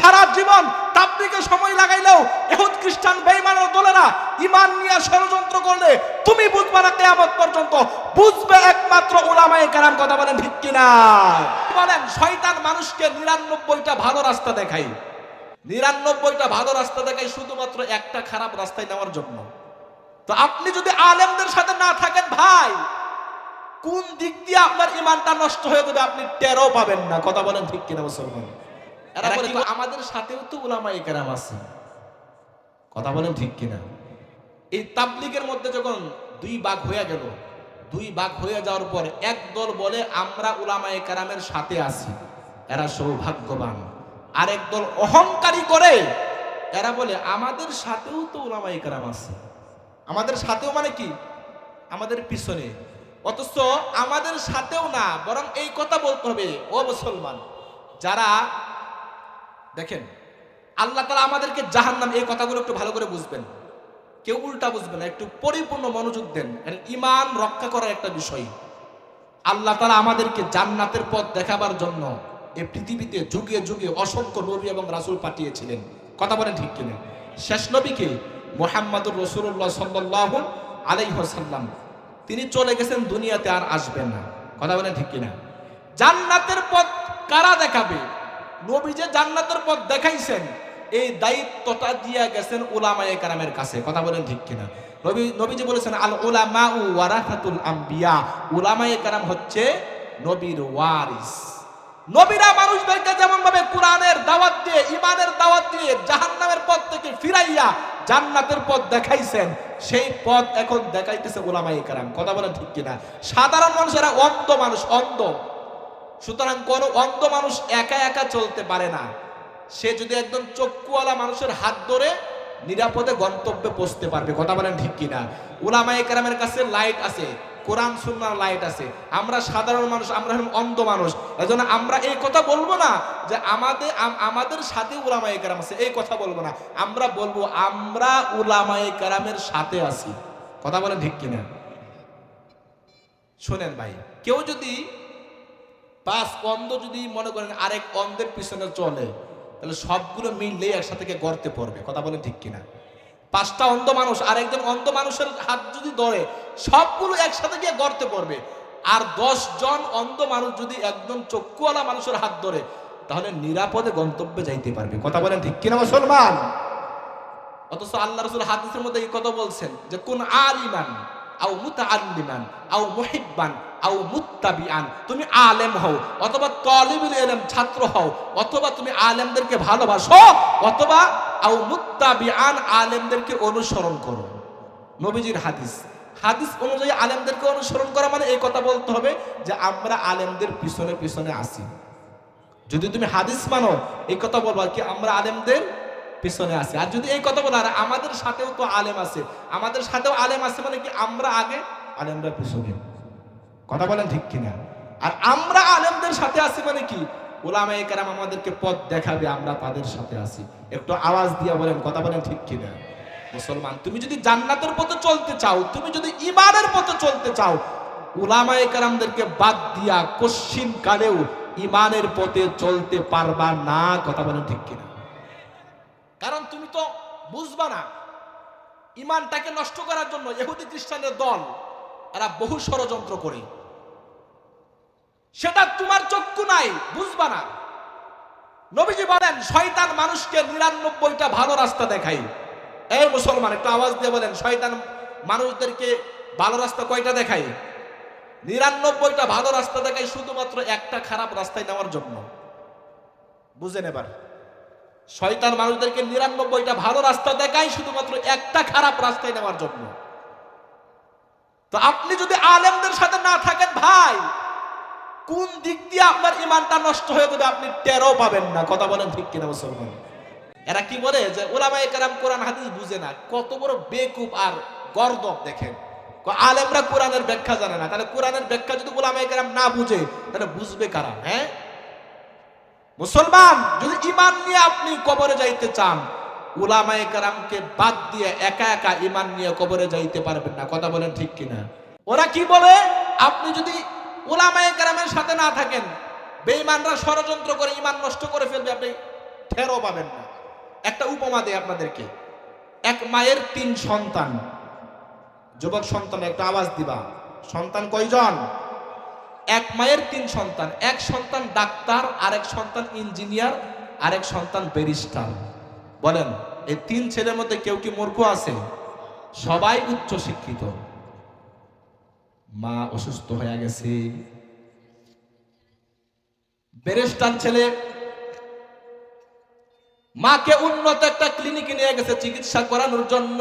সারা জীবন তাবলিগে সময় লাগাইলেও এহুদ খ্রিস্টান বেঈমানের দলেরা ইমান নিয়ে ষড়যন্ত্র করলে তুমি বুঝবে না কিয়ামত পর্যন্ত। বুঝবে একমাত্র উলামায়ে কেরাম কথা বলেন ঠিক কিনা? বলেন, শয়তান মানুষকে নিরানব্বইটা ভালো রাস্তা দেখাই নিরানব্বইটা ভালো রাস্তা দেখাই শুধুমাত্র একটা খারাপ রাস্তায় নেওয়ার জন্য। তো আপনি যদি আলেমদের সাথে না থাকেন ভাই, কোন দিক দিয়ে আপনার ইমানটা নষ্ট হয়ে যাবে আপনি টেরও পাবেন না। কথা বলেন ঠিক কিনা মুসলমান? এরা বলে তো আমাদের সাথেও তো উলামা কেরাম আছে। কথা বলেন ঠিক কিনা? এই তাবলিগের মধ্যে যখন দুই ভাগ হয়ে গেল দুই ভাগ হয়ে যাওয়ার পর এক দল বলে আমরা কেরামের সাথে আছি। এরা সৌভাগ্যবান। আরেক দল অহংকারী করে এরা বলে আমাদের সাথেও তো উলামায়ে কেরাম আছে। আমাদের সাথেও মানে কি? আমাদের পিছনে। অথচ আমাদের সাথেও না বরং এই কথা বলতে হবে ও মুসলমান যারা দেখেন, আল্লাহ তালা আমাদেরকে জাহান্নাম এই কথাগুলো একটু ভালো করে বুঝবেন। কেউ উল্টা বুঝবে না, একটু পরিপূর্ণ মনোযোগ দেন। ইমান রক্ষা করার একটা বিষয়। আল্লাহ তালা আমাদেরকে জান্নাতের পথ দেখাবার জন্য এই পৃথিবীতে যুগে যুগে অসংখ্য নবী এবং রাসূল পাঠিয়েছিলেন। কথা বলেন ঠিক কিনা? শেষ নবীকে মোহাম্মদুর রসুল্লাহ সাল্লাহ আলাইহাল্লাম তিনি চলে গেছেন দুনিয়াতে আর আসবেন না। কথা বলেন ঠিক কিনা? জান্নাতের পথ কারা দেখাবে? নবী যে জান্নাতের পথ দেখাইছেন। এই দায়িত্বটা দিয়ে গেছেন উলামায়ে কারামের কাছে। কথা বলেন ঠিক কিনা? নবী, নবীজি বলেছেন, আল উলামা উ ওয়ারাসাতুল আম্বিয়া। উলামায়ে কারাম হচ্ছে নবীর ওয়ারিস। নবীরা মানুষদেরকে যেমন ভাবে কোরআনের দাওয়াত দিয়ে ইমানের দাওয়াত দিয়ে জাহান্নামের পথ থেকে ফিরাইয়া জান্নাতের পথ দেখাইছেন, সেই পথ এখন দেখাইতেছে ওলামাই কারাম। কথা বলেন ঠিক কিনা? সাধারণ মানুষেরা অন্ধ মানুষ, অন্ধ। সুতরাং কোন অন্ধ মানুষ একা একা চলতে পারে না। সে যদি একদম চক্ষুওয়ালা মানুষের হাত ধরে নিরাপদে গন্তব্যে পৌঁছতে পারবে। কথা বলেন ঠিক কিনা? উলামায়ে কেরামের কাছে লাইট আছে, কোরআন সুন্নার লাইট আছে। আমরা সাধারণ মানুষ, আমরা অন্ধ মানুষ। এজন্য আমরা এই কথা বলব না যে আমাদের, আম- আমাদের সাথে উলামায়ে কেরাম আছে, এই কথা বলব না। আমরা বলব, আমরা উলামায়ে কেরামের সাথে আছি। কথা বলেন ঠিক কিনা? শোনেন ভাই, কেউ যদি পাঁচ অন্ধ যদি মনে করেন আরেক অন্ধের পিছনে চলে, তাহলে সবগুলো মিললে একসাথে গর্তে পড়বে, কথা বলে ঠিক কিনা? পাঁচটা অন্ধ মানুষ আর একজন অন্ধ মানুষের হাত যদি ধরে, সবগুলো একসাথে গিয়ে গর্তে পড়বে। আর দশ জন অন্ধ মানুষ যদি একজন চক্ষুওয়ালা মানুষের হাত ধরে, তাহলে নিরাপদে গন্তব্যে যাইতে পারবে, কথা বলেন ঠিক কিনা মুসলমান? অথচ আল্লাহ রসুল হাদিসের মধ্যে এই কথা বলছেন যে, কোন আলিমান আও মুতাআল্লিমান আও মুহিব্বান আও মুত্তাবিআন, তুমি আলেম হও, অথবা তলিবুল ইলম ছাত্র হও, অথবা তুমি আলেমদেরকে ভালোবাসো, অথবা আও মুত্তাবিআন আলেমদেরকে অনুসরণ করো। নবীজির হাদিস। হাদিস অনুযায়ী আলেমদেরকে অনুসরণ করা মানে এই কথা বলতে হবে যে আমরা আলেমদের পিছনে পিছনে আসি যদি তুমি হাদিস মানো, এই কথা বলবা কি আমরা আলেমদের পিছনে আছি। আর যদি এই কথা বলো, আর আমাদের সাথেও তো আলেম আছে। আমাদের সাথেও আলেম আছে মানে কি আমরা আগে আলেমরা পিছনে। কথা বলেন ঠিক কিনা? আর আমরা আলেমদের সাথে আছি মানে কি? ওলামায়ে কেরাম আমাদেরকে পথ দেখাবে, আমরা তাদের সাথে আছি। একটু আওয়াজ দিয়ে বলেন, কথা বলেন ঠিক কিনা? মুসলমান, তুমি যদি জান্নাতের পথে চলতে চাও, তুমি যদি ইমানের পথে চলতে চাও, উলামায়ে কেরামদেরকে বাদ দিয়া কশ্চিন কালেও ইমানের পথে চলতে পারবা না, কথা বলেন ঠিক কিনা? কারণ তুমি তো বুঝবা না ইমানটাকে নষ্ট করার জন্য ইহুদি খ্রিস্টানের দল, এরা বহু ষড়যন্ত্র করে। সেটা তোমার চক্ষু নাই, বুঝবা না। নবীজি বলেন, শয়তান মানুষকে নিরানব্বইটা ভালো রাস্তা দেখাই এই মুসলমান, একটু আওয়াজ দিয়ে বলেন, শয়তান মানুষদেরকে ভালো রাস্তা কয়টা দেখাই নিরানব্বইটা ভালো রাস্তা দেখাই শুধুমাত্র একটা খারাপ রাস্তায় নেওয়ার জন্য। বুঝেন এবার। শয়তান মানুষদেরকে নিরানব্বইটা ভালো রাস্তা দেখায় শুধুমাত্র একটা খারাপ রাস্তায় নেওয়ার জন্য। তো আপনি যদি আলেমদের সাথে না থাকেন ভাই কোন দিক দিয়ে আপনার ইমানটা নষ্ট হয়ে যাবে আপনি টেরও পাবেন না? কথা বলেন ঠিক কিনা মুসলমান? এরা কি বলে যে ওলামায়ে কেরাম কোরআন হাদিস বুঝে না? কত বড় বেকুব আর গর্দব দেখেন। আলেমরা কোরআনের ব্যাখ্যা জানে না। তাহলে কোরআনের ব্যাখ্যা যদি ওলামায়ে কেরাম না বুঝে, তাহলে বুঝবে কারা হ্যাঁ? মুসলমান, যদি ইমান নিয়ে আপনি কবরে যাইতে চান, উলামায়ে কারামকে বাদ দিয়ে একা একা ইমান নিয়ে কবরে যাইতে পারবেন না। কথা বলেন ঠিক কিনা? ওরা কি বলে? আপনি যদি উলামায়ে কারামের সাথে না থাকেন, বেঈমানরা ষড়যন্ত্র করে ইমান নষ্ট করে ফেলবে, আপনি ঠেরও পাবেন না। একটা উপমা দেয় আপনাদেরকে। এক মায়ের তিন সন্তান। যুবক সন্তান, একটা আওয়াজ দিবা। সন্তান কয়জন? এক মায়ের তিন সন্তান। এক সন্তান ডাক্তার, আরেক সন্তান ইঞ্জিনিয়ার, আরেক সন্তান ব্যারিস্টার। বলেন, এই তিন ছেলের মধ্যে কেউ কি মূর্খ আছে? সবাই উচ্চ শিক্ষিত মা অসুস্থ হয়ে গেছে। ব্যারিস্টার ছেলে মাকে উন্নত একটা ক্লিনিকে নিয়ে গেছে চিকিৎসা করানোর জন্য।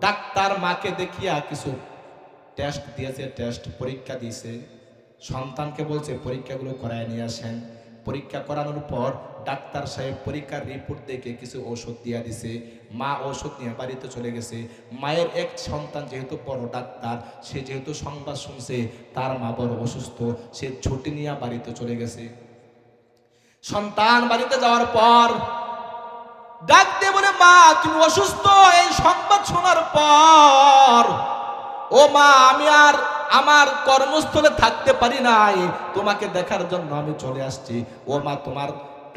ডাক্তার মাকে দেখিয়া কিছু টেস্ট দিয়েছে টেস্ট পরীক্ষা দিয়েছে। সন্তানকে বলছে, পরীক্ষাগুলো করায় নিয়ে আসেন। পরীক্ষা করানোর পর ডাক্তার সাহেব পরীক্ষার রিপোর্ট দেখে কিছু ওষুধ দিয়া দিছে। মা ওষুধ নিয়ে বাড়িতে চলে গেছে। মায়ের এক সন্তান যেহেতু বড় ডাক্তার, সে যেহেতু সংবাদ শুনছে, তার মা বড় অসুস্থ, সে ছুটি নিয়ে বাড়িতে চলে গেছে। সন্তান বাড়িতে যাওয়ার পর ডাক দিয়ে বলে, মা, তুমি অসুস্থ? এই সংবাদ শোনার পর, ও মা, আমি আর আমার কর্মস্থলে থাকতে পারি নাই। তোমাকে দেখার জন্য আমি চলে আসছি। ও মা, তোমার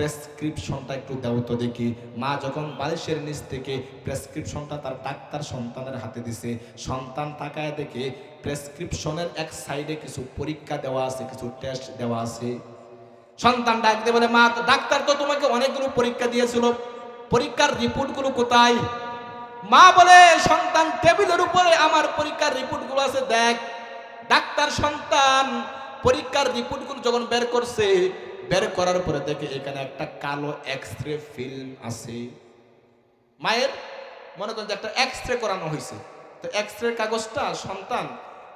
প্রেসক্রিপশনটা একটু দাও তো দেখি। মা যখন বালিশের নিচ থেকে প্রেসক্রিপশনটা তার ডাক্তার সন্তানের হাতে দিছে, সন্তান তাকায় দেখে প্রেসক্রিপশনের এক সাইডে কিছু পরীক্ষা দেওয়া আছে, কিছু টেস্ট দেওয়া আছে। সন্তান ডাক দিয়ে বলে, মা ডাক্তার তো তোমাকে অনেকগুলো পরীক্ষা দিয়েছিল। পরীক্ষার রিপোর্টগুলো কোথায়? মা বলে, সন্তান টেবিলের উপরে আমার পরীক্ষার রিপোর্টগুলো আছে, দেখ। ডাক্তার সন্তান পরীক্ষার রিপোর্টগুলো যখন বের করছে বের করার পরে দেখে এখানে একটা কালো এক্স রে ফিল্ম আছে। মায়ের মনে করেন যে একটা এক্স রে করানো হয়েছে। তো এক্স রে কাগজটা সন্তান,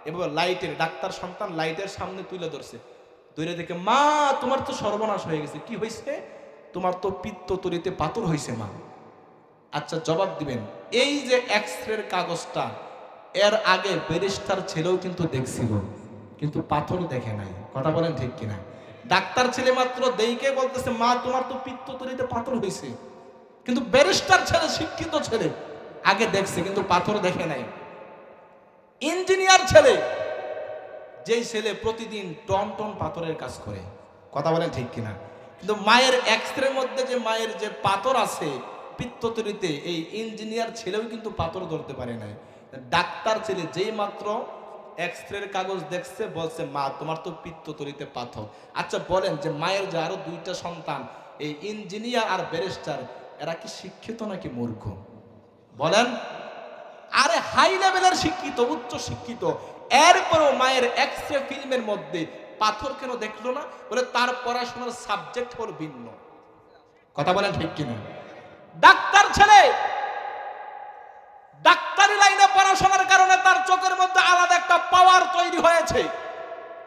এভাবে লাইটের ডাক্তার সন্তান লাইটের সামনে তুলে ধরছে। ধরে দেখে, মা, তোমার তো সর্বনাশ হয়ে গেছে। কি হয়েছে? তোমার তো পিত্ত তরিতে পাথর হয়েছে, মা। আচ্ছা জবাব দিবেন। এই যে এক্স রের কাগজটা, এর আগে ব্যারিস্টার ছেলেও কিন্তু দেখছিল, কিন্তু পাথর দেখে নাই। কথা বলেন ঠিক কিনা? ডাক্তার ছেলে মাত্র দেইকে বলতেছে, মা, তোমার তো পিত্ত তরিতে পাথর হয়েছে কিন্তু ব্যারিস্টার ছেলে, শিক্ষিত ছেলে, আগে দেখছে, কিন্তু পাথর দেখে নাই। ইঞ্জিনিয়ার ছেলে, যেই ছেলে প্রতিদিন টন টন পাথরের কাজ করে। কথা বলেন ঠিক কিনা? কিন্তু মায়ের এক্সরের মধ্যে যে মায়ের যে পাথর আছে পিত্ততরিতে এই ইঞ্জিনিয়ার ছেলেও কিন্তু পাথর ধরতে পারে নাই। ডাক্তার ছেলে যেই মাত্র এক্সরের কাগজ দেখছে, বলছে, মা, তোমার তো পিত্ততরিতে পাথর। আচ্ছা বলেন যে মায়ের যে আরও দুইটা সন্তান, এই ইঞ্জিনিয়ার আর ব্যারিস্টার, এরা কি শিক্ষিত নাকি মূর্খ? বলেন, আরে হাই লেভেলের শিক্ষিত, উচ্চ শিক্ষিত। এরপরেও মায়ের এক্সরে ফিল্মের মধ্যে পাথর কেন দেখল না? বলে, তার পড়াশোনার সাবজেক্ট হল ভিন্ন। কথা বলেন ঠিক কিনা? ডাক্তার ছেলে, ডাক্তারি লাইনে পড়াশোনার চোখের মধ্যে আলাদা একটা পাওয়ার তৈরি হয়েছে।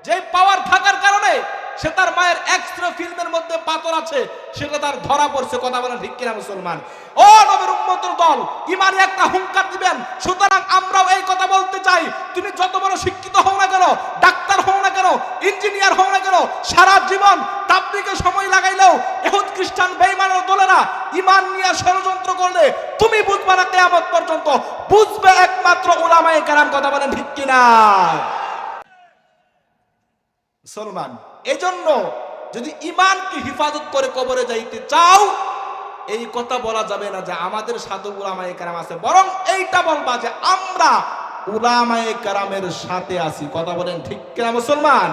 যে পাওয়ার থাকার কারণে সে তার মায়ের এক্সট্রা ফিল্মের মধ্যে পাথর আছে, সেটা তার ধরা পড়ছে, কথা বলেন ঠিক কিনা মুসলমান? ও নবীর উম্মতের দল ইমানে একটা হুঙ্কার দিবেন, সুতরাং আমরাও এই কথা বলতে চাই। তুমি যত বড় শিক্ষিত হও না কেন ডাক্তার ইঞ্জিনিয়ার হও না কেন সারা জীবন তাবলিগে সময় লাগাইলেও এহুদ খ্রিস্টান বেঈমানের দলেরা ইমান নিয়ে ষড়যন্ত্র করলে তুমি বুঝবে না কেয়ামত পর্যন্ত। বুঝবে একমাত্র ওলামায়ে কেরাম কথা বলেন ঠিক কিনা? মুসলমান, এজন্য যদি ইমানকে হিফাজত করে কবরে যাইতে চাও, এই কথা বলা যাবে না যে আমাদের সাধু উলামায়ে কারাম আছে। বরং এইটা বলবা যে আমরা উলামায়ে কারামের সাথে আছি। কথা বলেন ঠিক কিনা মুসলমান?